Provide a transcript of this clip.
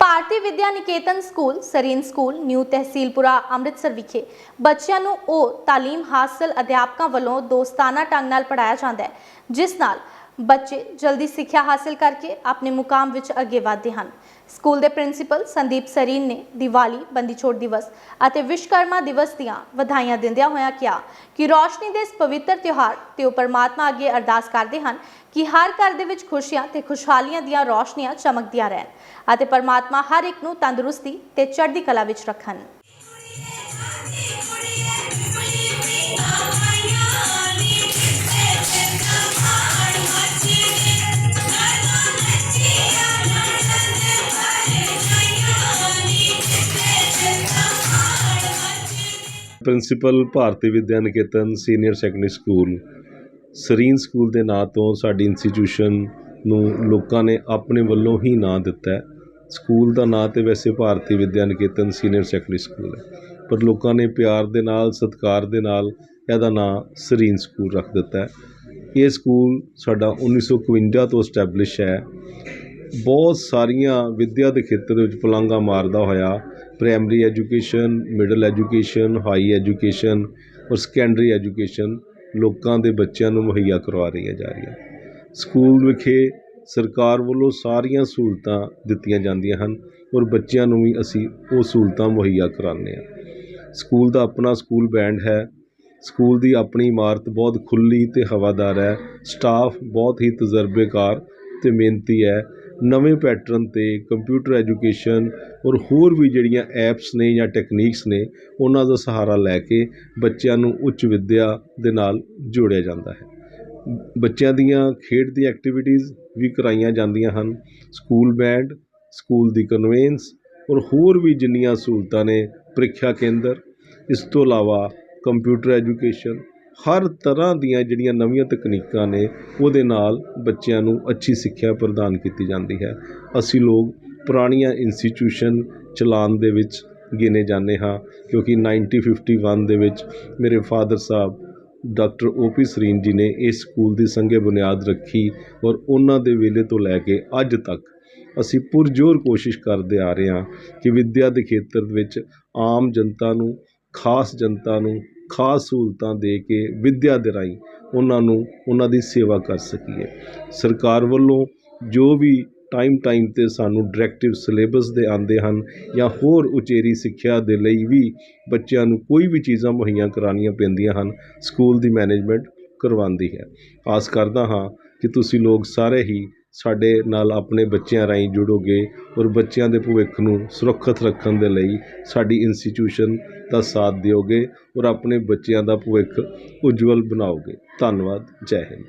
Bharati Vidya Niketan school, Sareen school, new Tehsilpura, Amritsar ਵਿਖੇ ਬੱਚਿਆਂ ਨੂੰ ਉਹ ਤਾਲੀਮ ਹਾਸਲ ਅਧਿਆਪਕਾਂ ਵੱਲੋਂ ਦੋਸਤਾਨਾ ਢੰਗ ਨਾਲ ਪੜਾਇਆ ਜਾਂਦਾ ਹੈ, ਜਿਸ ਨਾਲ ਬੱਚੇ ਜਲਦੀ ਸਿੱਖਿਆ ਹਾਸਲ ਕਰਕੇ ਆਪਣੇ ਮੁਕਾਮ ਵਿੱਚ ਅੱਗੇ ਵਧਦੇ ਹਨ। ਸਕੂਲ ਦੇ ਪ੍ਰਿੰਸੀਪਲ ਸੰਦੀਪ ਸਰੀਨ ਨੇ ਦੀਵਾਲੀ, ਬੰਦੀ ਛੋੜ ਦਿਵਸ ਅਤੇ ਵਿਸ਼ਵਕਰਮਾ ਦਿਵਸ ਦੀਆਂ ਵਧਾਈਆਂ ਦਿੰਦਿਆਂ ਹੋਇਆਂ ਕਿਹਾ ਕਿ ਰੋਸ਼ਨੀ ਦੇ ਇਸ ਪਵਿੱਤਰ ਤਿਉਹਾਰ ਤੇ ਉਹ ਪਰਮਾਤਮਾ ਅੱਗੇ ਅਰਦਾਸ ਕਰਦੇ ਹਨ ਕਿ ਹਰ ਘਰ ਦੇ ਵਿੱਚ ਖੁਸ਼ੀਆਂ ਤੇ ਖੁਸ਼ਹਾਲੀਆਂ ਦੀਆਂ ਰੋਸ਼ਨੀਆਂ ਚਮਕਦੀਆਂ ਰਹਿਣ ਅਤੇ ਪਰਮਾਤਮਾ ਹਰ ਇੱਕ ਨੂੰ ਤੰਦਰੁਸਤੀ ਤੇ ਚੜ੍ਹਦੀ ਕਲਾ ਵਿੱਚ ਰੱਖਣ। Principal Bharati Vidya Niketan senior secondary school Sareen school ਦੇ ਨਾਂ ਤੋਂ ਸਾਡੀ ਇੰਸਟੀਟਿਊਸ਼ਨ ਨੂੰ ਲੋਕਾਂ ਨੇ ਆਪਣੇ ਵੱਲੋਂ ਹੀ ਨਾਂ ਦਿੱਤਾ ਸਕੂਲ ਦਾ ਨਾਂ ਤਾਂ ਵੈਸੇ ਭਾਰਤੀ Vidya Niketan senior secondary school ਹੈ। ਪਰ ਲੋਕਾਂ ਨੇ ਪਿਆਰ ਦੇ ਨਾਲ, ਸਤਿਕਾਰ ਦੇ ਨਾਲ ਇਹਦਾ ਨਾਂ ਸਰੀਨ ਸਕੂਲ ਰੱਖ ਦਿੱਤਾ ਇਹ ਸਕੂਲ ਸਾਡਾ 1951 ਤੋਂ ਸਟੈਬਲਿਸ਼ ਹੈ। ਬਹੁਤ ਸਾਰੀਆਂ ਵਿੱਦਿਆ ਦੇ ਖੇਤਰ ਵਿੱਚ ਪਲਾਂਘਾ ਮਾਰਦਾ ਹੋਇਆ primary education middle education high education ਔਰ ਸੈਕੰਡਰੀ ਐਜੂਕੇਸ਼ਨ ਲੋਕਾਂ ਦੇ ਬੱਚਿਆਂ ਨੂੰ ਮੁਹੱਈਆ ਕਰਵਾ ਰਹੀਆਂ ਜਾ ਰਹੀਆਂ। ਸਕੂਲ ਵਿਖੇ ਸਰਕਾਰ ਵੱਲੋਂ ਸਾਰੀਆਂ ਸਹੂਲਤਾਂ ਦਿੱਤੀਆਂ ਜਾਂਦੀਆਂ ਹਨ ਔਰ ਬੱਚਿਆਂ ਨੂੰ ਵੀ ਅਸੀਂ ਉਹ ਸਹੂਲਤਾਂ ਮੁਹੱਈਆ ਕਰਾਉਂਦੇ ਹਾਂ। ਸਕੂਲ ਦਾ ਆਪਣਾ ਸਕੂਲ ਬੈਂਡ ਹੈ। ਸਕੂਲ ਦੀ ਆਪਣੀ ਇਮਾਰਤ ਬਹੁਤ ਖੁੱਲ੍ਹੀ ਅਤੇ ਹਵਾਦਾਰ ਹੈ। ਸਟਾਫ ਬਹੁਤ ਹੀ ਤਜਰਬੇਕਾਰ ਅਤੇ ਮਿਹਨਤੀ ਹੈ। ਨਵੇਂ ਪੈਟਰਨ ਤੇ ਕੰਪਿਊਟਰ ਐਜੂਕੇਸ਼ਨ ਔਰ ਹੋਰ ਵੀ ਜਿਹੜੀਆਂ ਐਪਸ ਨੇ ਜਾਂ ਟੈਕਨੀਕਸ ਨੇ, ਉਹਨਾਂ ਦਾ ਸਹਾਰਾ ਲੈ ਕੇ ਬੱਚਿਆਂ ਨੂੰ ਉੱਚ ਵਿੱਦਿਆ ਦੇ ਨਾਲ ਜੋੜਿਆ ਜਾਂਦਾ ਹੈ। ਬੱਚਿਆਂ ਦੀਆਂ ਖੇਡ ਦੀਆਂ ਐਕਟੀਵਿਟੀਜ਼ ਵੀ ਕਰਾਈਆਂ ਜਾਂਦੀਆਂ ਹਨ। ਸਕੂਲ ਬੈਂਡ ਸਕੂਲ ਦੀ ਕਨਵੈਂਸ ਔਰ ਹੋਰ ਵੀ ਜਿੰਨੀਆਂ ਸਹੂਲਤਾਂ ਨੇ ਪ੍ਰੀਖਿਆ ਕੇਂਦਰ। ਇਸ ਤੋਂ ਇਲਾਵਾ ਕੰਪਿਊਟਰ ਐਜੂਕੇਸ਼ਨ ਹਰ ਤਰ੍ਹਾਂ ਦੀਆਂ ਜਿਹੜੀਆਂ ਨਵੀਆਂ ਤਕਨੀਕਾਂ ਨੇ, ਉਹਦੇ ਨਾਲ ਬੱਚਿਆਂ ਨੂੰ ਅੱਛੀ ਸਿੱਖਿਆ ਪ੍ਰਦਾਨ ਕੀਤੀ ਜਾਂਦੀ ਹੈ। ਅਸੀਂ ਲੋਕ ਪੁਰਾਣੀਆਂ ਇੰਸਟੀਟਿਊਸ਼ਨ ਚਲਾਉਣ ਦੇ ਵਿੱਚ ਗਿਣੇ ਜਾਂਦੇ ਹਾਂ, ਕਿਉਂਕਿ 1951 ਦੇ ਵਿੱਚ ਮੇਰੇ ਫਾਦਰ ਸਾਹਿਬ, doctor O P Sarin ji ਨੇ ਇਸ ਸਕੂਲ ਦੀ ਸੰਘੇ ਬੁਨਿਆਦ ਰੱਖੀ ਔਰ ਉਹਨਾਂ ਦੇ ਵੇਲੇ ਤੋਂ ਲੈ ਕੇ ਅੱਜ ਤੱਕ ਅਸੀਂ ਪੁਰਜੋਰ ਕੋਸ਼ਿਸ਼ ਕਰਦੇ ਆ ਰਹੇ ਹਾਂ ਕਿ ਵਿੱਦਿਆ ਦੇ ਖੇਤਰ ਵਿੱਚ ਆਮ ਜਨਤਾ ਨੂੰ, ਖਾਸ ਜਨਤਾ ਨੂੰ ਖਾਸ ਸਹੂਲਤਾਂ ਦੇ ਕੇ ਵਿੱਦਿਆ ਦੇ ਰਾਹੀਂ ਉਹਨਾਂ ਨੂੰ ਉਹਨਾਂ ਦੀ ਸੇਵਾ ਕਰ ਸਕੀਏ। ਸਰਕਾਰ ਵੱਲੋਂ ਜੋ ਵੀ ਟਾਈਮ ਟਾਈਮ ਤੇ ਸਾਨੂੰ ਡਾਇਰੈਕਟਿਵ ਸਿਲੇਬਸ ਦੇ ਆਉਂਦੇ ਹਨ ਜਾਂ ਹੋਰ ਉਚੇਰੀ ਸਿੱਖਿਆ ਦੇ ਲਈ ਵੀ ਬੱਚਿਆਂ ਨੂੰ ਕੋਈ ਵੀ ਚੀਜ਼ਾਂ ਮੁਹੱਈਆ ਕਰਾਉਣੀਆਂ ਪੈਂਦੀਆਂ ਹਨ, ਸਕੂਲ ਦੀ ਮੈਨੇਜਮੈਂਟ ਕਰਵਾਉਂਦੀ ਹੈ। ਆਸ ਕਰਦਾ ਹਾਂ ਕਿ ਤੁਸੀਂ ਲੋਕ ਸਾਰੇ ਹੀ ਸਾਡੇ ਨਾਲ ਆਪਣੇ ਬੱਚਿਆਂ ਰਾਹੀਂ ਜੁੜੋਗੇ ਔਰ ਬੱਚਿਆਂ ਦੇ ਭਵਿੱਖ ਨੂੰ ਸੁਰੱਖਿਅਤ ਰੱਖਣ ਦੇ ਲਈ ਸਾਡੀ ਇੰਸਟੀਟਿਊਸ਼ਨ ਦਾ ਸਾਥ ਦਿਓਗੇ ਔਰ ਆਪਣੇ ਬੱਚਿਆਂ ਦਾ ਭਵਿੱਖ ਉਜਵਲ ਬਣਾਓਗੇ ਧੰਨਵਾਦ। ਜੈ ਹਿੰਦ।